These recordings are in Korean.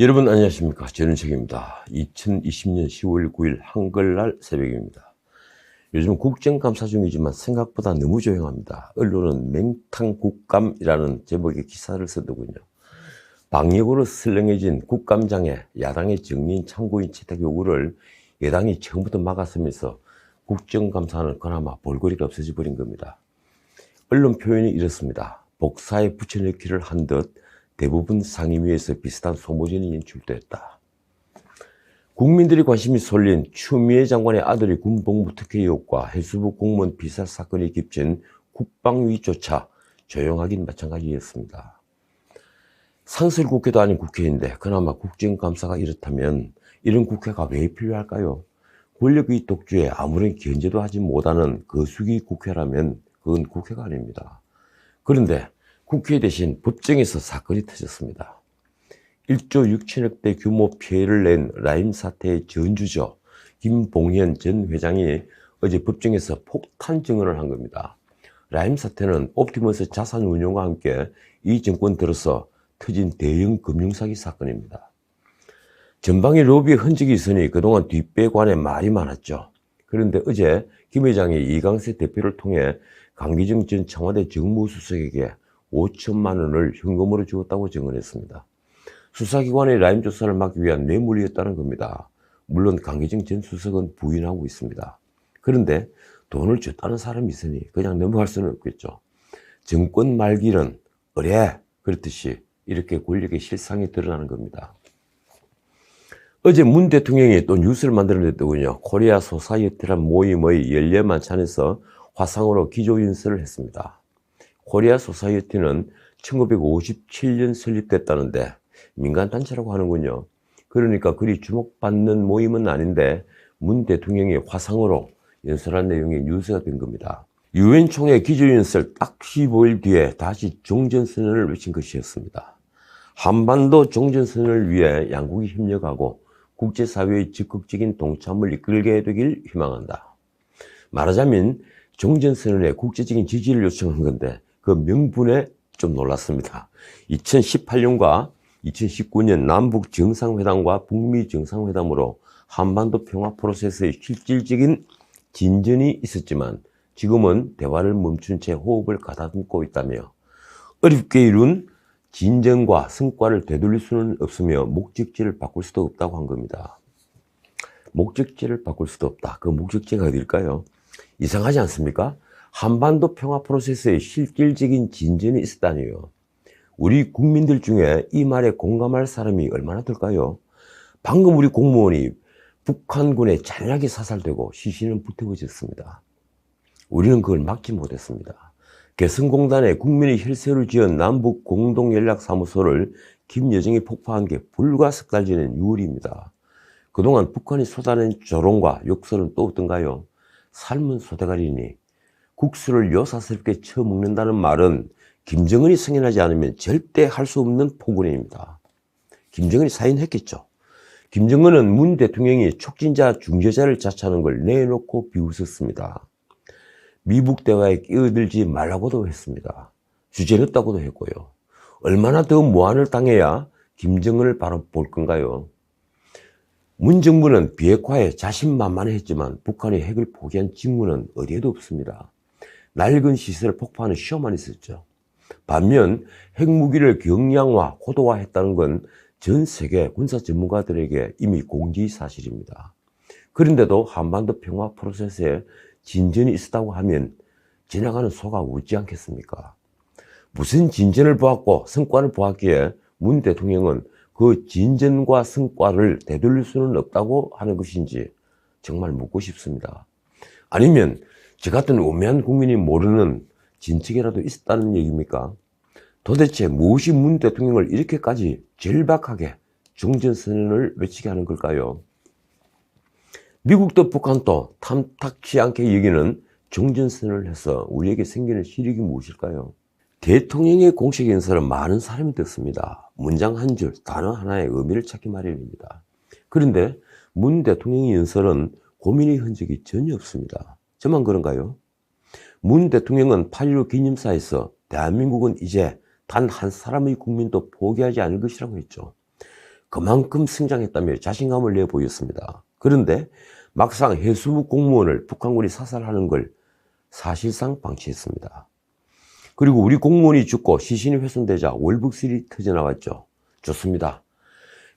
여러분 안녕하십니까? 전은책입니다. 2020년 10월 9일 한글날 새벽입니다. 요즘 국정감사 중이지만 생각보다 너무 조용합니다. 언론은 맹탕국감이라는 제목의 기사를 쓰더군요. 방역으로 슬렁해진 국감장에 야당의 정리인 참고인 채택 요구를 여당이 처음부터 막았으면서 국정감사는 그나마 볼거리가 없어져 버린 겁니다. 언론 표현이 이렇습니다. 복사에 붙여넣기를 한듯 대부분 상임위에서 비슷한 소모전이 연출됐다. 국민들이 관심이 쏠린 추미애 장관의 아들이 군복무 특혜 의혹과 해수부 공무원 비사 사건이 겹친 국방위조차 조용하긴 마찬가지였습니다. 상설국회도 아닌 국회인데 그나마 국정감사가 이렇다면 이런 국회가 왜 필요할까요? 권력의 독주에 아무런 견제도 하지 못하는 거수기 국회라면 그건 국회가 아닙니다. 그런데 국회 대신 법정에서 사건이 터졌습니다. 1조 6천억 대 규모 피해를 낸 라임 사태의 전주죠. 김봉현 전 회장이 어제 법정에서 폭탄 증언을 한 겁니다. 라임 사태는 옵티머스 자산 운용과 함께 이 정권 들어서 터진 대형 금융사기 사건입니다. 전방에 로비의 흔적이 있으니 그동안 뒷배관에 말이 많았죠. 그런데 어제 김 회장이 이강세 대표를 통해 강기정 전 청와대 정무수석에게 5천만 원을 현금으로 주었다고 증언했습니다. 수사기관의 라임 조사를 막기 위한 뇌물이었다는 겁니다. 물론 강기정 전 수석은 부인하고 있습니다. 그런데 돈을 줬다는 사람이 있으니 그냥 넘어갈 수는 없겠죠. 정권 말기는 어래 그렇듯이 이렇게 권력의 실상이 드러나는 겁니다. 어제 문 대통령이 또 뉴스를 만들어냈더군요. 코리아 소사이어티란 모임의 연례 만찬에서 화상으로 기조연설을 했습니다. 코리아 소사이어티는 1957년 설립됐다는데 민간단체라고 하는군요. 그러니까 그리 주목받는 모임은 아닌데 문 대통령이 화상으로 연설한 내용이 뉴스가 된 겁니다. 유엔 총회 기조연설 딱 15일 뒤에 다시 종전선언을 외친 것이었습니다. 한반도 종전선언을 위해 양국이 협력하고 국제사회의 적극적인 동참을 이끌게 되길 희망한다. 말하자면 종전선언에 국제적인 지지를 요청한 건데 그 명분에 좀 놀랐습니다. 2018년과 2019년 남북 정상회담과 북미 정상회담으로 한반도 평화 프로세스의 실질적인 진전이 있었지만 지금은 대화를 멈춘 채 호흡을 가다듬고 있다며 어렵게 이룬 진전과 성과를 되돌릴 수는 없으며 목적지를 바꿀 수도 없다고 한 겁니다. 목적지를 바꿀 수도 없다. 그 목적지가 어딜까요? 이상하지 않습니까? 한반도 평화 프로세스의 실질적인 진전이 있었다니요. 우리 국민들 중에 이 말에 공감할 사람이 얼마나 될까요? 방금 우리 공무원이 북한군에 잔인하게 사살되고 시신은 불태워졌습니다. 우리는 그걸 막지 못했습니다. 개성공단에 국민의 혈세를 지은 남북 공동연락사무소를 김여정이 폭파한 게 불과 석 달 전인 6월입니다. 그동안 북한이 쏟아낸 조롱과 욕설은 또 어떤가요? 삶은 소대가리니 국수를 요사스럽게 쳐먹는다는 말은 김정은이 승인하지 않으면 절대 할 수 없는 포근입니다. 김정은이 사인했겠죠. 김정은은 문 대통령이 촉진자 중재자를 자처하는 걸 내놓고 비웃었습니다. 미북 대화에 끼어들지 말라고도 했습니다. 주제였다고도 했고요. 얼마나 더 모한을 당해야 김정은을 바로 볼 건가요? 문 정부는 비핵화에 자신만만했지만 북한이 핵을 포기한 직무는 어디에도 없습니다. 낡은 시설을 폭파하는 시험만 있었죠. 반면 핵무기를 경량화, 고도화했다는 건 전 세계 군사 전문가들에게 이미 공지 사실입니다. 그런데도 한반도 평화 프로세스에 진전이 있었다고 하면 지나가는 소가 웃지 않겠습니까? 무슨 진전을 보았고 성과를 보았기에 문 대통령은 그 진전과 성과를 되돌릴 수는 없다고 하는 것인지 정말 묻고 싶습니다. 아니면 저 같은 우매한 국민이 모르는 진척이라도 있었다는 얘기입니까? 도대체 무엇이 문 대통령을 이렇게까지 절박하게 종전선언을 외치게 하는 걸까요? 미국도 북한도 탐탁치 않게 여기는 종전선언을 해서 우리에게 생기는 실익이 무엇일까요? 대통령의 공식 연설은 많은 사람이 듣습니다. 문장 한 줄, 단어 하나의 의미를 찾기 마련입니다. 그런데 문 대통령의 연설은 고민의 흔적이 전혀 없습니다. 저만 그런가요? 문 대통령은 8.15 기념사에서 대한민국은 이제 단 한 사람의 국민도 포기하지 않을 것이라고 했죠. 그만큼 성장했다며 자신감을 내보였습니다. 그런데 막상 해수부 공무원을 북한군이 사살하는 걸 사실상 방치했습니다. 그리고 우리 공무원이 죽고 시신이 훼손되자 월북설이 터져나왔죠. 좋습니다.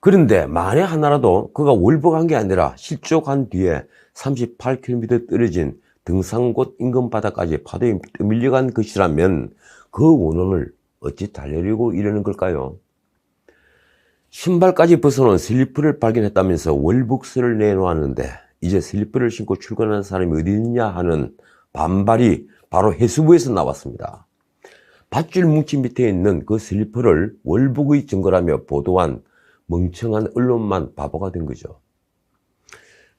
그런데 만에 하나라도 그가 월북한 게 아니라 실족한 뒤에 38km 떨어진 등산곳 인근 바다까지 파도에 떠밀려간 것이라면 그 원혼을 어찌 달래려고 이러는 걸까요? 신발까지 벗어놓은 슬리퍼를 발견했다면서 월북설을 내놓았는데 이제 슬리퍼를 신고 출근하는 사람이 어디 있냐 하는 반발이 바로 해수부에서 나왔습니다. 밧줄 뭉치 밑에 있는 그 슬리퍼를 월북의 증거라며 보도한 멍청한 언론만 바보가 된 거죠.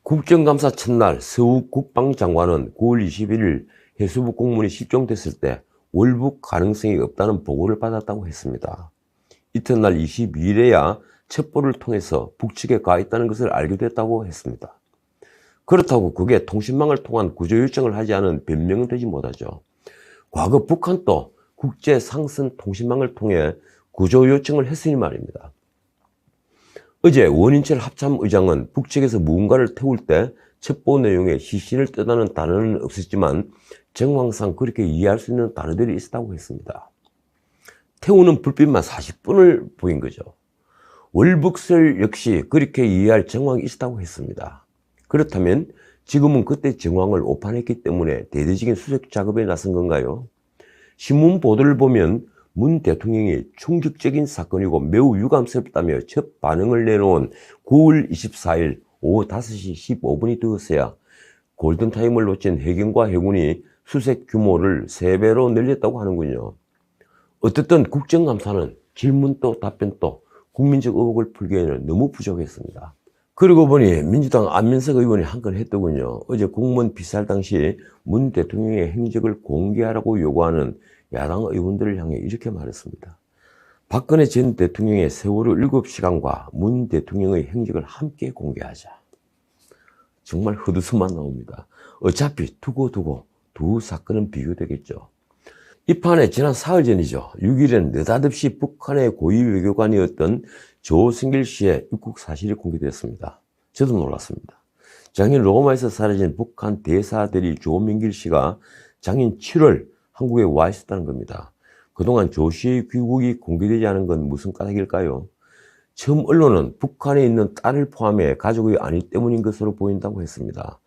국정감사 첫날 서욱 국방장관은 9월 21일 해수부 공문이 실종됐을 때 월북 가능성이 없다는 보고를 받았다고 했습니다. 이튿날 22일에야 첩보를 통해서 북측에 가 있다는 것을 알게 됐다고 했습니다. 그렇다고 그게 통신망을 통한 구조 요청을 하지 않은 변명은 되지 못하죠. 과거 북한도 국제 상선 통신망을 통해 구조 요청을 했으니 말입니다. 어제 원인철 합참 의장은 북측에서 무언가를 태울 때 첩보 내용에 시신을 뜨다는 단어는 없었지만 정황상 그렇게 이해할 수 있는 단어들이 있었다고 했습니다. 태우는 불빛만 40분을 보인 거죠. 월북설 역시 그렇게 이해할 정황이 있었다고 했습니다. 그렇다면 지금은 그때 정황을 오판했기 때문에 대대적인 수색 작업에 나선 건가요? 신문 보도를 보면 문 대통령이 충격적인 사건이고 매우 유감스럽다며 첫 반응을 내놓은 9월 24일 오후 5시 15분이 되었어야 골든타임을 놓친 해경과 해군이 수색 규모를 3배로 늘렸다고 하는군요. 어쨌든 국정감사는 질문도 답변도 국민적 의혹을 풀기에는 너무 부족했습니다. 그러고 보니 민주당 안민석 의원이 한 건 했더군요. 어제 공무원 비쌀 당시 문 대통령의 행적을 공개하라고 요구하는 야당 의원들을 향해 이렇게 말했습니다. 박근혜 전 대통령의 세월호 7시간과 문 대통령의 행적을 함께 공개하자. 정말 헛웃음만 나옵니다. 어차피 두고두고 두 사건은 비교되겠죠. 이 판에 지난 사흘 전이죠. 6일엔 느닷없이 북한의 고위 외교관이었던 조승길 씨의 입국 사실이 공개됐습니다. 저도 놀랐습니다. 작년 로마에서 사라진 북한 대사들이 조민길 씨가 작년 7월 한국에 와 있었다는 겁니다. 그동안 조 씨의 귀국이 공개되지 않은 건 무슨 까닭일까요? 처음 언론은 북한에 있는 딸을 포함해 가족의 아니 때문인 것으로 보인다고 했습니다.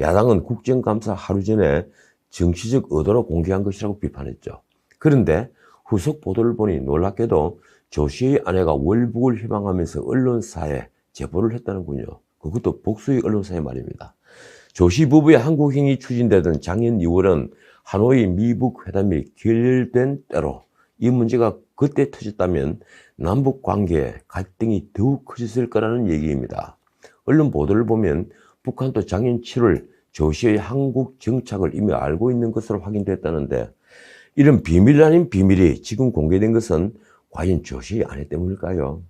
야당은 국정감사 하루 전에 정치적 의도로 공개한 것이라고 비판했죠. 그런데 후속 보도를 보니 놀랍게도 조 씨의 아내가 월북을 희망하면서 언론사에 제보를 했다는군요. 그것도 복수의 언론사의 말입니다. 조씨 부부의 한국행이 추진되던 작년 2월은 하노이 미북 회담이 결렬된 때로 이 문제가 그때 터졌다면 남북 관계에 갈등이 더욱 커졌을 거라는 얘기입니다. 언론 보도를 보면 북한도 작년 7월 조시의 한국 정착을 이미 알고 있는 것으로 확인됐다는데 이런 비밀 아닌 비밀이 지금 공개된 것은 과연 조시의 아내 때문일까요?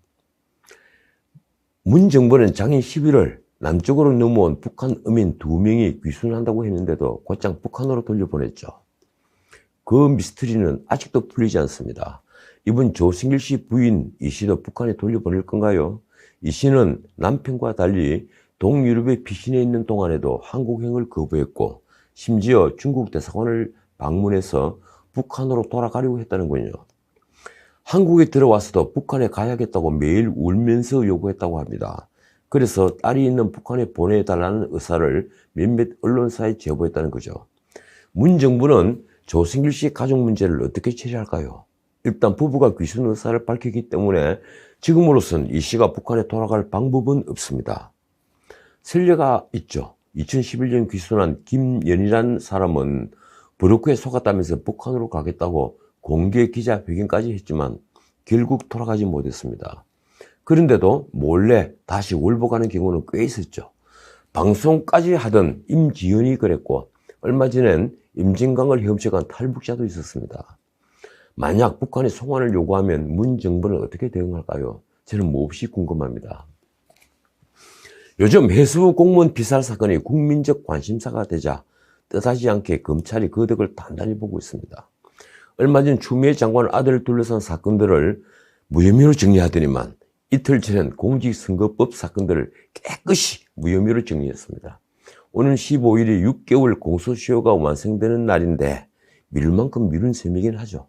문 정부는 작년 11월 남쪽으로 넘어온 북한 어민 두 명이 귀순한다고 했는데도 곧장 북한으로 돌려보냈죠. 그 미스터리는 아직도 풀리지 않습니다. 이분 조승길 씨 부인 이 씨도 북한에 돌려보낼 건가요? 이 씨는 남편과 달리 동유럽에 피신해 있는 동안에도 한국행을 거부했고 심지어 중국 대사관을 방문해서 북한으로 돌아가려고 했다는군요. 한국에 들어와서도 북한에 가야겠다고 매일 울면서 요구했다고 합니다. 그래서 딸이 있는 북한에 보내달라는 의사를 몇몇 언론사에 제보했다는 거죠. 문 정부는 조승길 씨 가족 문제를 어떻게 처리할까요? 일단 부부가 귀순 의사를 밝히기 때문에 지금으로선 이 씨가 북한에 돌아갈 방법은 없습니다. 설례가 있죠. 2011년 귀순한 김연이라는 사람은 브로크에 속았다면서 북한으로 가겠다고 공개 기자회견까지 했지만 결국 돌아가지 못했습니다. 그런데도 몰래 다시 월복하는 경우는 꽤 있었죠. 방송까지 하던 임지연이 그랬고 얼마 전엔 임진강을 혐식한 탈북자도 있었습니다. 만약 북한이 송환을 요구하면 문 정부는 어떻게 대응할까요? 저는 몹시 궁금합니다. 요즘 해수부 공무원 비살 사건이 국민적 관심사가 되자 뜻하지 않게 검찰이 그 덕을 단단히 보고 있습니다. 얼마 전 추미애 장관 아들을 둘러싼 사건들을 무혐의로 정리하더니만 이틀 전엔 공직선거법 사건들을 깨끗이 무혐의로 정리했습니다. 오늘 15일이 6개월 공소시효가 완성되는 날인데 미룰 만큼 미룬 셈이긴 하죠.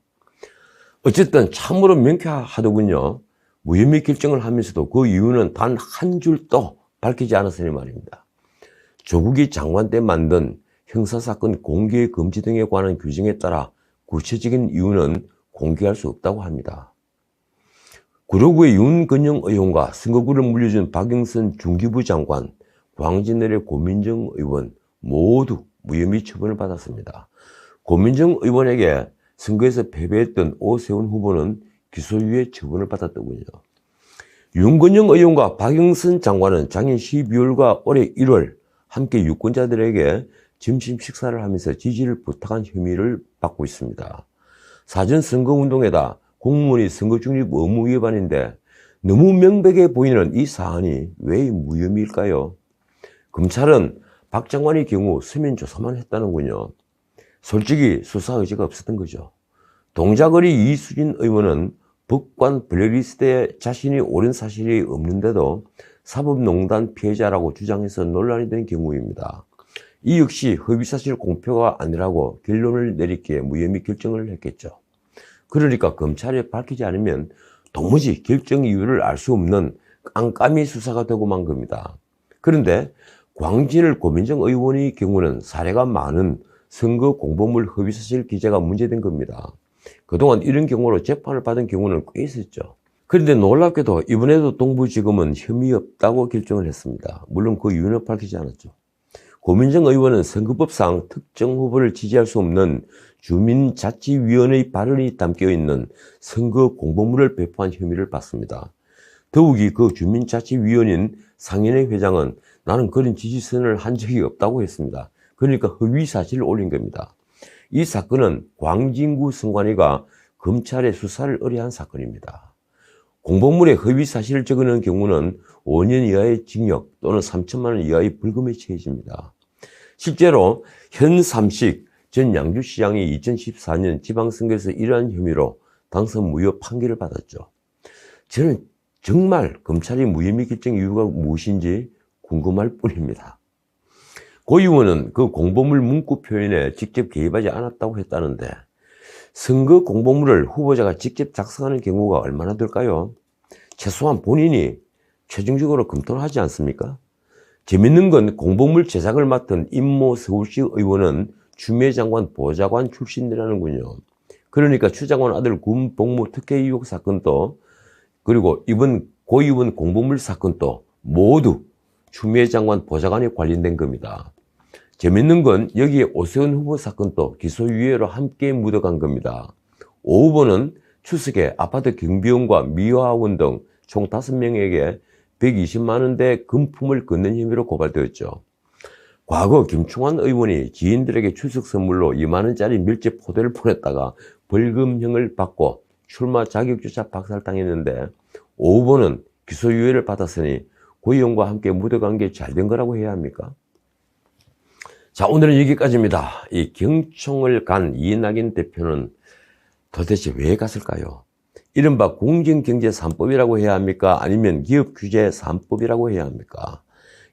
어쨌든 참으로 명쾌하더군요. 무혐의 결정을 하면서도 그 이유는 단 한 줄도 밝히지 않았으니 말입니다. 조국이 장관 때 만든 형사사건 공개 금지 등에 관한 규정에 따라 구체적인 이유는 공개할 수 없다고 합니다. 구로구의 윤건영 의원과 선거구를 물려준 박영선 중기부 장관, 광진을의 고민정 의원 모두 무혐의 처분을 받았습니다. 고민정 의원에게 선거에서 패배했던 오세훈 후보는 기소유예 처분을 받았더군요. 윤건영 의원과 박영선 장관은 작년 12월과 올해 1월 함께 유권자들에게 점심 식사를 하면서 지지를 부탁한 혐의를 받고 있습니다. 사전 선거운동에다 공무원이 선거 중립 의무 위반인데 너무 명백해 보이는 이 사안이 왜 무혐의일까요? 검찰은 박 장관의 경우 서면 조사만 했다는군요. 솔직히 수사 의지가 없었던 거죠. 동작거리 이수진 의원은 법관 블랙리스트에 자신이 옳은 사실이 없는데도 사법농단 피해자라고 주장해서 논란이 된 경우입니다. 이 역시 허위사실 공표가 아니라고 결론을 내리기에 무혐의 결정을 했겠죠. 그러니까 검찰에 밝히지 않으면 도무지 결정 이유를 알 수 없는 깜깜이 수사가 되고 만 겁니다. 그런데 광진을 고민정 의원의 경우는 사례가 많은 선거 공보물 허위 사실 기재가 문제된 겁니다. 그동안 이런 경우로 재판을 받은 경우는 꽤 있었죠. 그런데 놀랍게도 이번에도 동부지검은 혐의 없다고 결정을 했습니다. 물론 그 이유는 밝히지 않았죠. 고민정 의원은 선거법상 특정 후보를 지지할 수 없는 주민자치위원회의 발언이 담겨 있는 선거 공보물을 배포한 혐의를 받습니다. 더욱이 그 주민자치위원인 상인회 회장은 나는 그런 지지선을 한 적이 없다고 했습니다. 그러니까 허위 사실을 올린 겁니다. 이 사건은 광진구 선관위가 검찰의 수사를 의뢰한 사건입니다. 공보물에 허위 사실을 적어놓은 경우는 5년 이하의 징역 또는 3천만 원 이하의 벌금에 처해집니다. 실제로 현 삼식 전 양주시장이 2014년 지방선거에서 이러한 혐의로 당선 무효 판결을 받았죠. 저는 정말 검찰이 무혐의 결정 이유가 무엇인지 궁금할 뿐입니다. 고 의원은 그 공보물 문구 표현에 직접 개입하지 않았다고 했다는데 선거 공보물을 후보자가 직접 작성하는 경우가 얼마나 될까요? 최소한 본인이 최종적으로 검토를 하지 않습니까? 재밌는 건 공보물 제작을 맡은 임모 서울시 의원은 추미애 장관 보좌관 출신이라는군요. 그러니까 추 장관 아들 군 복무 특혜 의혹 사건도 그리고 이번 고 의원 공보물 사건도 모두 추미애 장관 보좌관에 관련된 겁니다. 재밌는 건 여기에 오세훈 후보 사건도 기소유예로 함께 묻어간 겁니다. 오 후보는 추석에 아파트 경비원과 미화원 등 총 5명에게 120만 원대 금품을 건넨 혐의로 고발되었죠. 과거 김충환 의원이 지인들에게 추석 선물로 2만 원짜리 밀짚 포대를 보냈다가 벌금형을 받고 출마 자격조차 박살당했는데 오 후보는 기소유예를 받았으니 고 의원과 함께 묻어간 게 잘 된 거라고 해야 합니까? 자 오늘은 여기까지입니다. 이 경총을 간 이낙연 대표는 도대체 왜 갔을까요? 이른바 공정경제 3법이라고 해야 합니까? 아니면 기업규제 3법이라고 해야 합니까?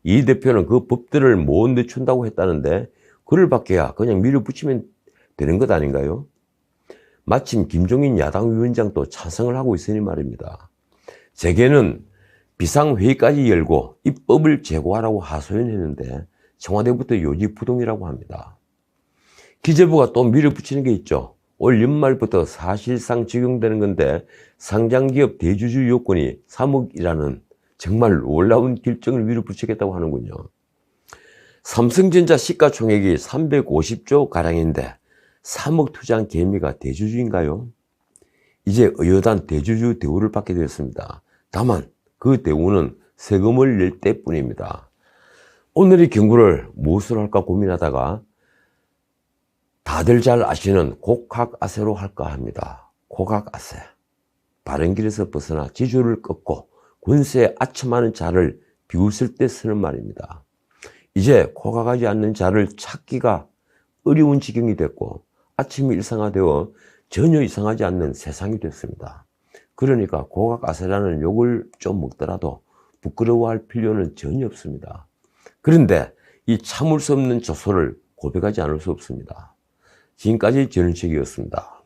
이 대표는 그 법들을 못 늦춘다고 했다는데 그를 바뀌야 그냥 밀어붙이면 되는 것 아닌가요? 마침 김종인 야당 위원장도 찬성을 하고 있으니 말입니다. 재계는 비상회의까지 열고 입법을 제고하라고 하소연했는데 청와대부터 요지부동이라고 합니다. 기재부가 또 밀어붙이는 게 있죠. 올 연말부터 사실상 적용되는 건데 상장기업 대주주 요건이 3억이라는 정말 놀라운 결정을 밀어붙이겠다고 하는군요. 삼성전자 시가총액이 350조 가량인데 3억 투자한 개미가 대주주인가요? 이제 의여단 대주주 대우를 받게 되었습니다. 다만 그 대우는 세금을 낼 때뿐입니다. 오늘의 경구를 무엇으로 할까 고민하다가 다들 잘 아시는 곡학아세로 할까 합니다. 곡학아세. 바른 길에서 벗어나 지주를 꺾고 군세에 아첨하는 자를 비웃을 때 쓰는 말입니다. 이제 코가 가지 않는 자를 찾기가 어려운 지경이 됐고 아침이 일상화되어 전혀 이상하지 않는 세상이 됐습니다. 그러니까 고각 아세라는 욕을 좀 먹더라도 부끄러워할 필요는 전혀 없습니다. 그런데 이 참을 수 없는 조소를 고백하지 않을 수 없습니다. 지금까지 전은책이었습니다.